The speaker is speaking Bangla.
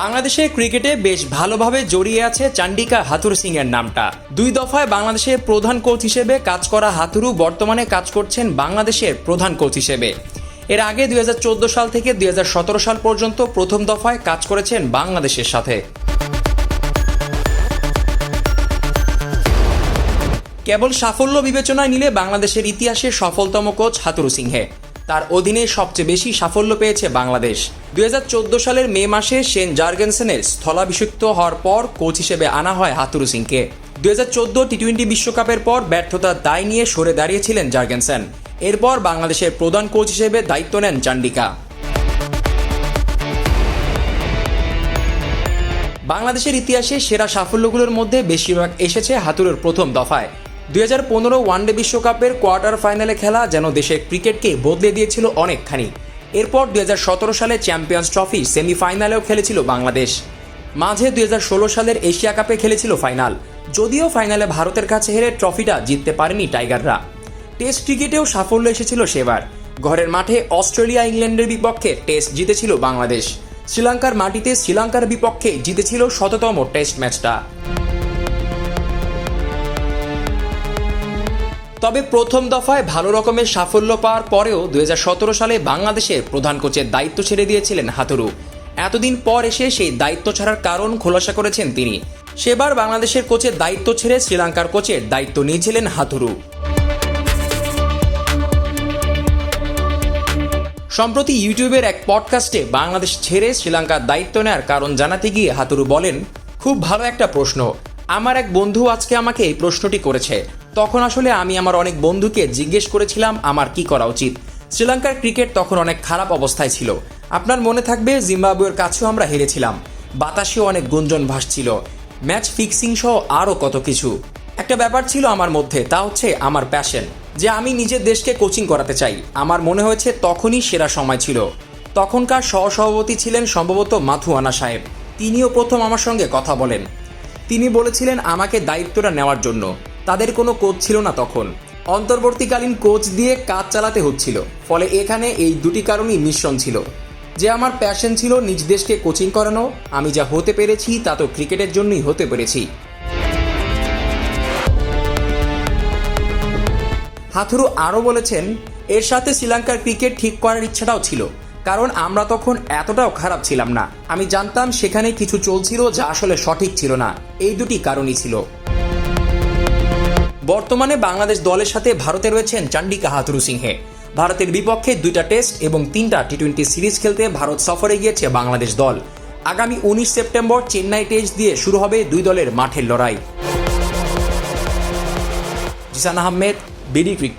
বাংলাদেশের ক্রিকেটে বেশ ভালোভাবে জড়িয়ে আছে চান্ডিকা হাতুর সিং এর নামটা। দুই দফায় বাংলাদেশের প্রধান কোচ হিসেবে কাজ করা হাতুরু বর্তমানে কাজ করছেন বাংলাদেশের প্রধান কোচ হিসেবে। এর আগে দুই হাজার চোদ্দ সাল থেকে দুই হাজার সতেরো সাল পর্যন্ত প্রথম দফায় কাজ করেছেন বাংলাদেশের সাথে। কেবল সাফল্য বিবেচনায় নিলে বাংলাদেশের ইতিহাসে সফলতম কোচ হাতুরু সিংহে। তার অধীনে সবচেয়ে বেশি সাফল্য পেয়েছে বাংলাদেশ। দু হাজার চোদ্দ সালের মে মাসে সেন জার্গেনসেনের স্থলাভিষিক্ত হওয়ার পর কোচ হিসেবে আনা হয় হাতুরু সিংকে। দুই হাজার চোদ্দ টি টোয়েন্টি বিশ্বকাপের পর ব্যর্থতার দায় নিয়ে সরে দাঁড়িয়েছিলেন জার্গেনসেন। এরপর বাংলাদেশের প্রধান কোচ হিসেবে দায়িত্ব নেন চান্ডিকা। বাংলাদেশের ইতিহাসে সেরা সাফল্যগুলোর মধ্যে বেশিরভাগ এসেছে হাতুরের প্রথম দফায়। দুই হাজার পনেরো ওয়ানডে বিশ্বকাপের কোয়ার্টার ফাইনালে খেলা যেন দেশের ক্রিকেটকে বদলে দিয়েছিল অনেকখানি। এরপর দুই হাজার সতেরো সালে চ্যাম্পিয়ন্স ট্রফি সেমিফাইনালেও খেলেছিল বাংলাদেশ। মাঝে দুই হাজার ষোলো সালের এশিয়া কাপে খেলেছিল ফাইনাল যদিও ফাইনালে ভারতের কাছে হেরে ট্রফিটা জিততে পারেনি টাইগাররা টেস্ট ক্রিকেটেও সাফল্য এসেছিল সেবার। ঘরের মাঠে অস্ট্রেলিয়া ইংল্যান্ডের বিপক্ষে টেস্ট জিতেছিল বাংলাদেশ। শ্রীলঙ্কার মাটিতে শ্রীলঙ্কার বিপক্ষে জিতেছিল শততম টেস্ট ম্যাচটা তবে প্রথম দফায় ভালো রকমের সাফল্য পাওয়ার পরেও দুই হাজার সতেরো সালে বাংলাদেশের প্রধান কোচের দায়িত্ব ছেড়ে দিয়েছিলেন হাতুরু। এতদিন পর এসে সেই দায়িত্ব ছাড়ার কারণ খোলাসা করেছেন তিনি। সেবার বাংলাদেশের কোচের দায়িত্ব ছেড়ে শ্রীলঙ্কার কোচের দায়িত্ব নিয়েছিলেন হাতুরু। সম্প্রতি ইউটিউবের এক পডকাস্টে বাংলাদেশ ছেড়ে শ্রীলঙ্কার দায়িত্ব নেওয়ার কারণ জানাতে গিয়ে হাতুরু বলেন, খুব ভালো একটা প্রশ্ন। আমার এক বন্ধু আজকে আমাকে এই প্রশ্নটি করেছে। তখন আসলে আমি আমার অনেক বন্ধুকে জিজ্ঞেস করেছিলাম, আমার কি করা উচিত? শ্রীলঙ্কার ক্রিকেট তখন অনেক খারাপ অবস্থায় ছিল। আপনার মনে থাকবে, জিম্বাবুয়ের কাছেও আমরা হেরেছিলাম। বাতাসেও অনেক গুঞ্জন ভাসছিল। ম্যাচ ফিক্সিং সহ আরও কত কিছু। একটা ব্যাপার ছিল আমার মধ্যে, তা হচ্ছে আমার প্যাশন যে আমি নিজের দেশকে কোচিং করাতে চাই। আমার মনে হয়েছে তখনই সেরা সময় ছিল। তখনকার সহসভাপতি ছিলেন সম্ভবত মাথুয়ানা সাহেব। তিনিও প্রথম আমার সঙ্গে কথা বলেন। তিনি বলেছিলেন, আমাকে দায়িত্বটা নেওয়ার জন্য। তাদের কোনো কোচ ছিল না তখন। অন্তর্বর্তীকালীন কোচ দিয়ে কাজ চালাতে হচ্ছিল, ফলে এখানে এই দুটি কারণই মিশ্রণ ছিল। যে আমার প্যাশন ছিল নিজ দেশকে কোচিং করানো, আমি যা হতে পেরেছি তা তো ক্রিকেটের জন্যই হতে পেরেছি। হাথুরু আরও বলেছেন, এর সাথে শ্রীলঙ্কার ক্রিকেট ঠিক করার ইচ্ছাটাও ছিল, কারণ আমরা তখন এতটাও খারাপ ছিলাম না। আমি জানতাম সেখানে কিছু চলছিল যা আসলে সঠিক ছিল না। এই দুটি কারণই ছিল। বর্তমানে বাংলাদেশ দলের সাথে ভারতে রয়েছেন চান্ডিকা হাতুরু সিংহে। ভারতের বিপক্ষে দুইটা টেস্ট এবং তিনটা টি টোয়েন্টি সিরিজ খেলতে ভারত সফরে গিয়েছে বাংলাদেশ দল। আগামী উনিশ সেপ্টেম্বর চেন্নাই টেস্ট দিয়ে শুরু হবে দুই দলের মাঠের লড়াই। জিসান আহমেদ, বিডি ক্রিক